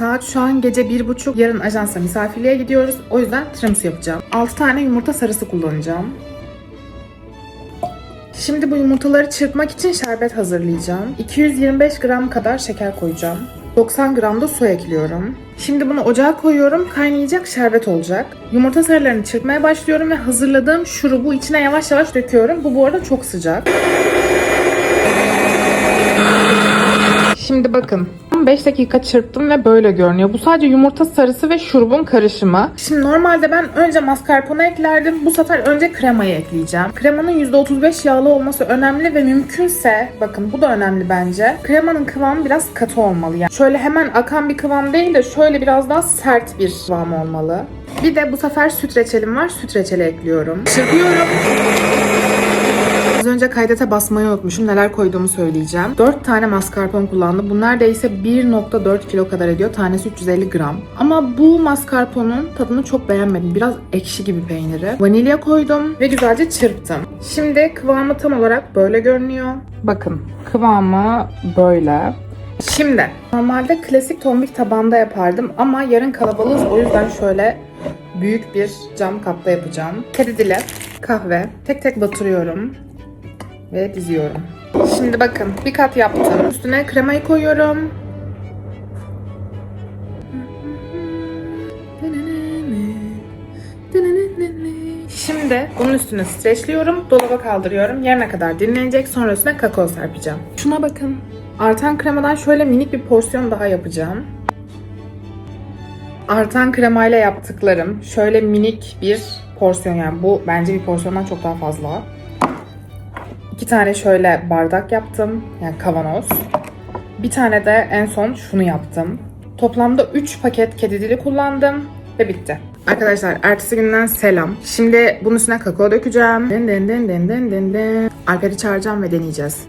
Saat şu an gece bir buçuk. Yarın ajansa misafirliğe gidiyoruz. O yüzden tiramisu yapacağım. 6 tane yumurta sarısı kullanacağım. Şimdi bu yumurtaları çırpmak için şerbet hazırlayacağım. 225 gram kadar şeker koyacağım. 90 gram da su ekliyorum. Şimdi bunu ocağa koyuyorum. Kaynayacak şerbet olacak. Yumurta sarılarını çırpmaya başlıyorum ve hazırladığım şurubu içine yavaş yavaş döküyorum. Bu bu arada çok sıcak. Şimdi bakın. 5 dakika çırptım ve böyle görünüyor. Bu sadece yumurta sarısı ve şurubun karışımı. Şimdi normalde ben önce mascarpone eklerdim. Bu sefer önce kremayı ekleyeceğim. Kremanın %35 yağlı olması önemli ve mümkünse bakın bu da önemli bence. Kremanın kıvamı biraz katı olmalı. Yani şöyle hemen akan bir kıvam değil de şöyle biraz daha sert bir kıvam olmalı. Bir de bu sefer süt reçelim var. Süt reçeli ekliyorum. Çırpıyorum. Az önce kaydete basmayı unutmuşum. Neler koyduğumu söyleyeceğim. 4 tane mascarpone kullandım. Bunlar neredeyse 1.4 kilo kadar ediyor. Tanesi 350 gram. Ama bu mascarpone'un tadını çok beğenmedim. Biraz ekşi gibi peyniri. Vanilya koydum ve güzelce çırptım. Şimdi kıvamı tam olarak böyle görünüyor. Bakın kıvamı böyle. Şimdi normalde klasik tombik tabanda yapardım ama yarın kalabalığız o yüzden şöyle büyük bir cam kapta yapacağım. Kedi dili, kahve tek tek batırıyorum ve diziyorum. Şimdi bakın bir kat yaptım. Üstüne kremayı koyuyorum. Şimdi bunun üstüne streçliyorum, dolaba kaldırıyorum. Yarına kadar dinlenecek. Sonra üstüne kakao serpeceğim. Şuna bakın. Artan kremadan şöyle minik bir porsiyon daha yapacağım. Artan kremayla yaptıklarım şöyle minik bir porsiyon yani bu bence bir porsiyondan çok daha fazla. İki tane şöyle bardak yaptım. Yani kavanoz. Bir tane de en son şunu yaptım. Toplamda 3 paket kedi dili kullandım ve bitti. Arkadaşlar ertesi günden selam. Şimdi bunun üstüne kakao dökeceğim. Den den den den den den den. Alper'i çağıracağım ve deneyeceğiz.